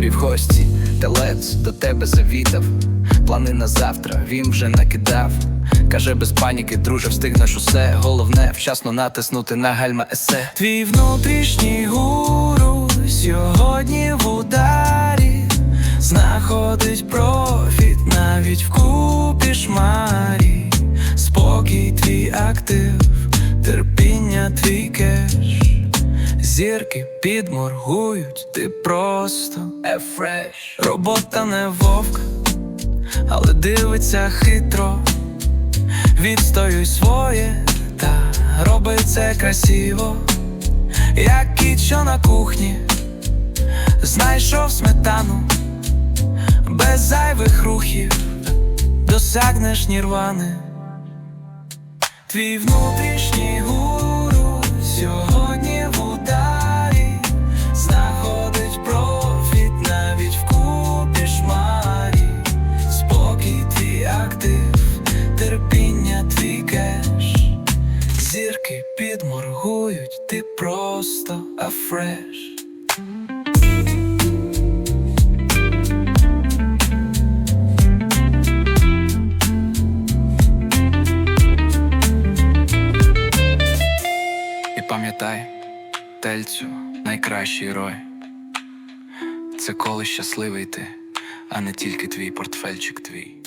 дошці, телець до тебе завітав. Плани на завтра він вже накидав. Каже без паніки, друже, встигнеш усе. Головне вчасно натиснути на гальма есе. Твій внутрішній гуру сьогодні в ударі знаходить профіт навіть в купі шмарі. Спокій твій актив, терпіння твій кеш. Зірки підморгують, ти просто ефреш. Робота не вовк, але дивиться хитро. Відстоюй своє та роби це красиво, як кіт, що на кухні, знайшов сметану, без зайвих рухів досягнеш нірвани. Твій внутрішній гуру сьогодні підморгують, ти просто афреш. І пам'ятай, тельцю найкращий рой. Це коли щасливий ти, а не тільки твій портфельчик твій.